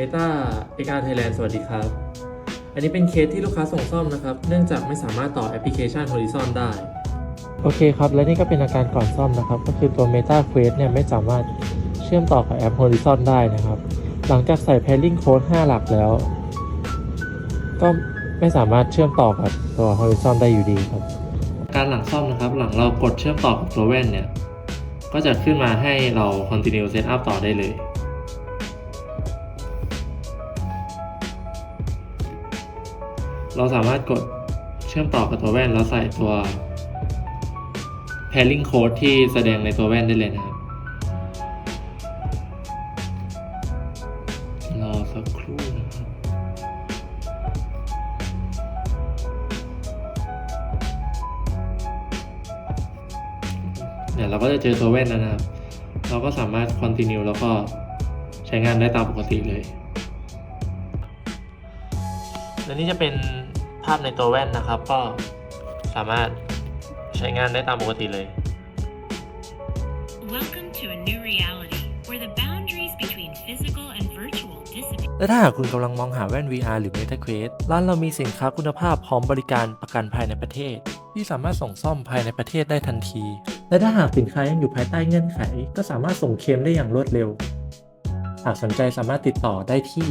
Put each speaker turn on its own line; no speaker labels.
Meta XR Thailand สวัสดีครับ อันนี้เป็นเคสที่ลูกค้าส่งซ่อมนะครับ เนื่องจากไม่สามารถต่อแอปพลิเคชัน Horizon ได้ โอเคครับ และนี่ก็เป็นอาการก่อนซ่อมนะครับ ก็คือตัว Meta Quest เนี่ยไม่สามารถเชื่อมต่อกับแอป Horizon ได้นะครับ หลังจากใส่ pairing code 5 หลักแล้ว ก็ไม่สามารถเชื่อมต่อกับตัว Horizon ได้อยู่ดีครับ การหลังซ่อมนะครับ หลังเรากดเชื่อมต่อกับตัวแว่นเนี่ย ก็จะขึ้นมาให้เรา continue setup ต่อได้เลย เราสามารถกดเชื่อมต่อกับตัวแว่นแล้วใส่ตัว pairing code ที่แสดงในตัวแว่นได้เลยนะครับรอสักครู่นะครับเดี๋ยวเราก็จะเจอตัวแว่นแล้วนะครับ เราก็สามารถ continue แล้วก็ใช้งานได้ตามปกติเลย และนี่จะเป็นภาพในตัวแว่นนะครับ ก็สามารถใช้งานได้ตามปกติเลย
Welcome to a new reality where the boundaries between physical and virtual dissipate.
และถ้าหากคุณกำลังมองหาแว่น VR หรือ Meta Quest ร้านเรามีสินค้าคุณภาพพร้อมบริการประกันภายในประเทศ ที่สามารถส่งซ่อมภายในประเทศได้ทันที และถ้าหากสินค้ายังอยู่ภายใต้เงื่อนไข ก็สามารถส่งเคลมได้อย่างรวดเร็ว หากสนใจสามารถติดต่อได้ที่